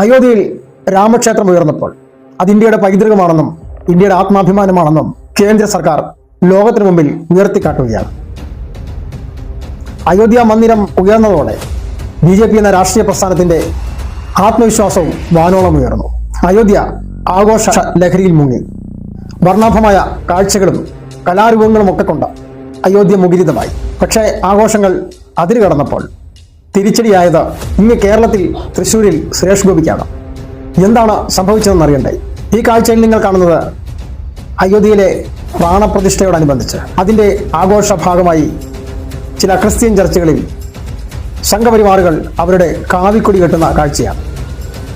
അയോധ്യയിൽ രാമക്ഷേത്രം ഉയർന്നപ്പോൾ അത് ഇന്ത്യയുടെ പൈതൃകമാണെന്നും ഇന്ത്യയുടെ ആത്മാഭിമാനമാണെന്നും കേന്ദ്ര സർക്കാർ ലോകത്തിനു മുമ്പിൽ ഉയർത്തിക്കാട്ടുകയാണ്. അയോധ്യ മന്ദിരം ഉയർന്നതോടെ ബി ജെ പി എന്ന രാഷ്ട്രീയ പ്രസ്ഥാനത്തിന്റെ ആത്മവിശ്വാസവും വാനോളം ഉയർന്നു. അയോധ്യ ആഘോഷ ലഹരിയിൽ മുങ്ങി. വർണാഭമായ കാഴ്ചകളും കലാരൂപങ്ങളും ഒക്കെ കൊണ്ട് അയോധ്യ മുഖരിതമായി. പക്ഷേ ആഘോഷങ്ങൾ അതിര് കടന്നപ്പോൾ തിരിച്ചടിയായത് ഇന്ന് കേരളത്തിൽ തൃശ്ശൂരിൽ സുരേഷ് ഗോപിക്കാണ്. എന്താണ് സംഭവിച്ചതെന്ന് അറിയണ്ടേ ഈ കാഴ്ചയിൽ നിങ്ങൾ കാണുന്നത് അയോധ്യയിലെ പ്രാണപ്രതിഷ്ഠയോടനുബന്ധിച്ച് അതിന്റെ ആഘോഷ ഭാഗമായി ചില ക്രിസ്ത്യൻ ചർച്ചുകളിൽ സംഘപരിവാറുകൾ അവരുടെ കാവിക്കൊടി കെട്ടുന്ന കാഴ്ചയാണ്.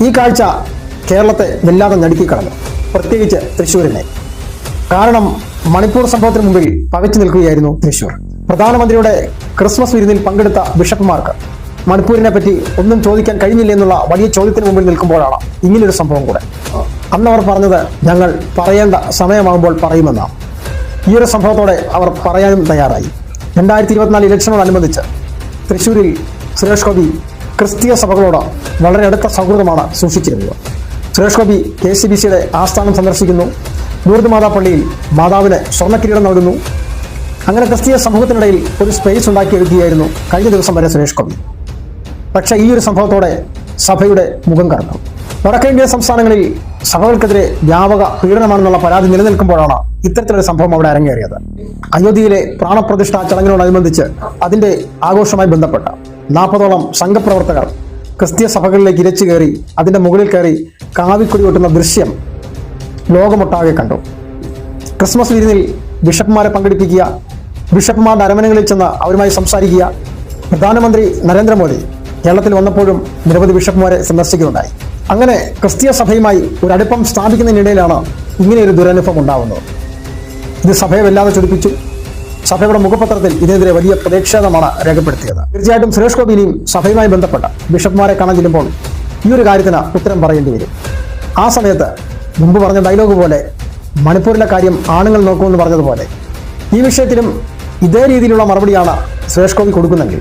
ഈ കാഴ്ച കേരളത്തെ വല്ലാതെ ഞടുക്കിക്കളഞ്ഞു പ്രത്യേകിച്ച് തൃശ്ശൂരിനെ. കാരണം മണിപ്പൂർ സംഭവത്തിന് മുമ്പിൽ പകച്ചു നിൽക്കുകയായിരുന്നു തൃശ്ശൂർ. പ്രധാനമന്ത്രിയുടെ ക്രിസ്മസ് വിരുന്നിൽ പങ്കെടുത്ത ബിഷപ്പുമാർക്ക് മണിപ്പൂരിനെ പറ്റി ഒന്നും ചോദിക്കാൻ കഴിഞ്ഞില്ല എന്നുള്ള വലിയ ചോദ്യത്തിന് മുമ്പിൽ നിൽക്കുമ്പോഴാണ് ഇങ്ങനൊരു സംഭവം കൂടെ. അന്ന് അവർ പറഞ്ഞത് ഞങ്ങൾ പറയേണ്ട സമയമാകുമ്പോൾ പറയുമെന്നാണ് ഈ ഒരു സംഭവത്തോടെ അവർ പറയാനും തയ്യാറായി. രണ്ടായിരത്തി ഇരുപത്തിനാല് ഇലക്ഷനോടനുബന്ധിച്ച് തൃശ്ശൂരിൽ സുരേഷ് ഗോപി ക്രിസ്തീയ സഭകളോട് വളരെ അടുത്ത സൗഹൃദമാണ് സൂക്ഷിച്ചിരുന്നത്. Suresh Gopi K C B സിയുടെ ആസ്ഥാനം സന്ദർശിക്കുന്നു. ദൂർദ് മാതാ പള്ളിയിൽ മാതാവിന് സ്വർണക്കിരീടം നൽകുന്നു. അങ്ങനെ ക്രിസ്തീയ സമൂഹത്തിനിടയിൽ ഒരു സ്പേസ് ഉണ്ടാക്കിയെടുക്കുകയായിരുന്നു കഴിഞ്ഞ ദിവസം വരെ സുരേഷ് ഗോപി. പക്ഷേ ഈ ഒരു സംഭവത്തോടെ സഭയുടെ മുഖം കറന്നു വടക്കേന്ത്യ സംസ്ഥാനങ്ങളിൽ സഭകൾക്കെതിരെ വ്യാപക പീഡനമാണെന്നുള്ള പരാതി നിലനിൽക്കുമ്പോഴാണ് ഇത്തരത്തിലൊരു സംഭവം അവിടെ അരങ്ങേറിയത്. അയോധ്യയിലെ പ്രാണപ്രതിഷ്ഠാ ചടങ്ങിനോടനുബന്ധിച്ച് അതിന്റെ ആഘോഷമായി ബന്ധപ്പെട്ട നാൽപ്പതോളം സംഘപ്രവർത്തകർ ക്രിസ്തീയ സഭകളിലേക്ക് ഇരച്ചു കയറി അതിന്റെ മുകളിൽ കയറി കാവിക്കൊടി കൊട്ടുന്ന ദൃശ്യം ലോകമൊട്ടാകെ കണ്ടു. ക്രിസ്മസ് വിരുന്നിൽ ബിഷപ്പുമാരെ പങ്കെടുപ്പിക്കുക ബിഷപ്പുമാരുടെ അരമനകളിൽ ചെന്ന് അവരുമായി സംസാരിക്കുക പ്രധാനമന്ത്രി നരേന്ദ്രമോദി കേരളത്തിൽ വന്നപ്പോഴും നിരവധി ബിഷപ്പുമാരെ സന്ദർശിക്കുന്നുണ്ടായി. അങ്ങനെ ക്രിസ്തീയ സഭയുമായി ഒരു അടുപ്പം സ്ഥാപിക്കുന്നതിനിടയിലാണ് ഇങ്ങനെയൊരു ദുരനുഭവം ഉണ്ടാവുന്നത്. ഇത് സഭയെ വല്ലാതെ ചൊടിപ്പിച്ചു. സഭയുടെ മുഖപത്രത്തിൽ ഇതിനെതിരെ വലിയ പ്രതിഷേധമാണ് രേഖപ്പെടുത്തിയത്. തീർച്ചയായിട്ടും സുരേഷ് ഗോപി ഇനിയും സഭയുമായി ബന്ധപ്പെട്ട ബിഷപ്പുമാരെ കാണാൻ ചെല്ലുമ്പോൾ ഈ ഒരു കാര്യത്തിന് ഉത്തരം പറയേണ്ടി വരും. ആ സമയത്ത് മുമ്പ് പറഞ്ഞ ഡയലോഗ് പോലെ മണിപ്പൂരിലെ കാര്യം ആണുങ്ങൾ നോക്കുമെന്ന് പറഞ്ഞതുപോലെ ഈ വിഷയത്തിലും ഇതേ രീതിയിലുള്ള മറുപടിയാണ് സുരേഷ് ഗോപി കൊടുക്കുന്നെങ്കിൽ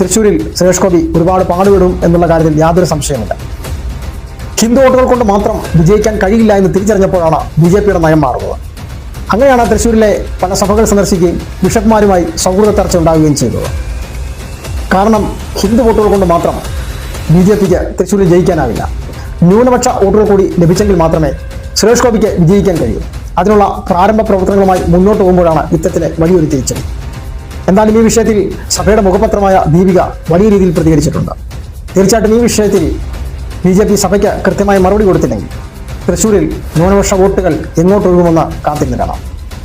തൃശ്ശൂരിൽ സുരേഷ് ഗോപി ഒരുപാട് പാടുപെടും എന്നുള്ള കാര്യത്തിൽ യാതൊരു സംശയമില്ല ഹിന്ദു വോട്ടുകൾ കൊണ്ട് മാത്രം വിജയിക്കാൻ കഴിയില്ല എന്ന് തിരിച്ചറിഞ്ഞപ്പോഴാണ് ബി ജെ പിയുടെ നയം മാറുന്നത്. അങ്ങനെയാണ് തൃശ്ശൂരിലെ പല സഭകൾ സന്ദർശിക്കുകയും ബിഷപ്പ്മാരുമായി സൗഹൃദ ചർച്ച ഉണ്ടാവുകയും ചെയ്തത്. കാരണം ഹിന്ദു വോട്ടുകൾ കൊണ്ട് മാത്രം ബി ജെ പിക്ക് തൃശ്ശൂരിൽ ജയിക്കാനാവില്ല. ന്യൂനപക്ഷ വോട്ടുകൾ കൂടി ലഭിച്ചെങ്കിൽ മാത്രമേ സുരേഷ് ഗോപിക്ക് വിജയിക്കാൻ കഴിയൂ. അതിനുള്ള പ്രാരംഭ പ്രവർത്തനങ്ങളുമായി മുന്നോട്ട് പോകുമ്പോഴാണ് യുദ്ധത്തിന് വലിയൊരു തിരിച്ചടി. എന്നാലും ഈ വിഷയത്തിൽ സഭയുടെ മുഖപത്രമായ ദീപിക വലിയ രീതിയിൽ പ്രതികരിച്ചിട്ടുണ്ട്. തീർച്ചയായിട്ടും ഈ വിഷയത്തിൽ ബി ജെ പി സഭയ്ക്ക് കൃത്യമായ മറുപടി കൊടുത്തില്ലെങ്കിൽ തൃശ്ശൂരിൽ ന്യൂനപക്ഷ വോട്ടുകൾ എങ്ങോട്ടൊഴുകുമെന്ന് കാത്തിരുന്നിടണം